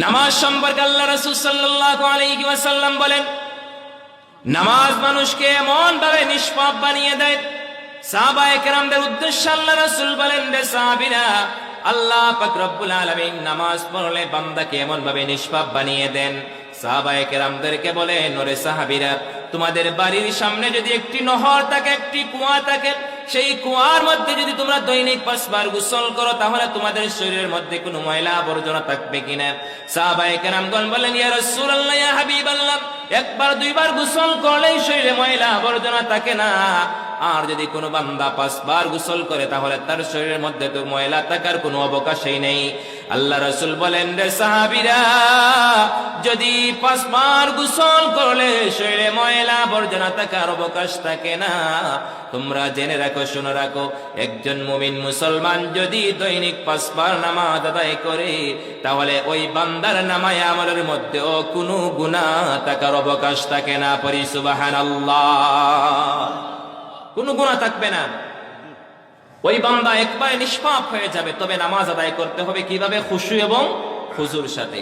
নামাজ সম্পর্কে আল্লাহ রসুল সাল্লাল্লাহু আলাইহি ওয়াসাল্লাম বলেন, নামাজ মানুষকে এমন ভাবে নিষ্পাপ বানিয়ে দেয়। সাহাবা একরামদের উদ্দেশ্যে আল্লাহ রাসূল বলেন রে সাহাবীরা, আল্লাহ পাক রব্বুল আলামিন নামাজ পড়লে বান্দাকে এমন ভাবে নিষ্পাপ বানিয়ে দেন। সাহাবা একরামদেরকে বলেন, ওরে সাহাবীরা, তোমাদের বাড়ির সামনে যদি একটি নহর থাকে, একটি কুয়া থাকে সেই কুয়ার মধ্যে যদি তোমরা দৈনিক পাঁচবার গোসল করো, তাহলে তোমাদের শরীরের মধ্যে কোনো ময়লা আবর্জনা থাকবে কিনা? সাহাবায়ে কেরামগণ বলেন ইয়া রাসূলুল্লাহ, ইয়া হাবিবাল্লাহ, একবার দুইবার গোসল করলেই শরীরে ময়লা আবর্জনা থাকে না। আর যদি কোনো বান্দা পাঁচবার গোসল করে, তাহলে তার শরীরের মধ্যে তো ময়লা থাকার কোনো অবকাশই নেই। আল্লাহ রসুল বলেন, রে সাহাবিরা, যদি পাঁচবার গোসল করলে শরীরে ময়লা আবর্জনা থাকার অবকাশ থাকে না, তোমরা জেনে রাখো, শুনে রাখো, একজন মুমিন মুসলমান যদি দৈনিক পাঁচবার নামাজ আদায় করে, তাহলে ওই বান্দার নামায় আমলের মধ্যেও কোনো গুণা থাকার অবকাশ থাকে না পরিসুবাহান আল্লাহ কোনো গুণা থাকবে না। ওই বান্দা একবারে নিষ্পাপ হয়ে যাবে, তবে নামাজ আদায় করতে হবে কীভাবে? খুশু এবং খুজুর সাথে।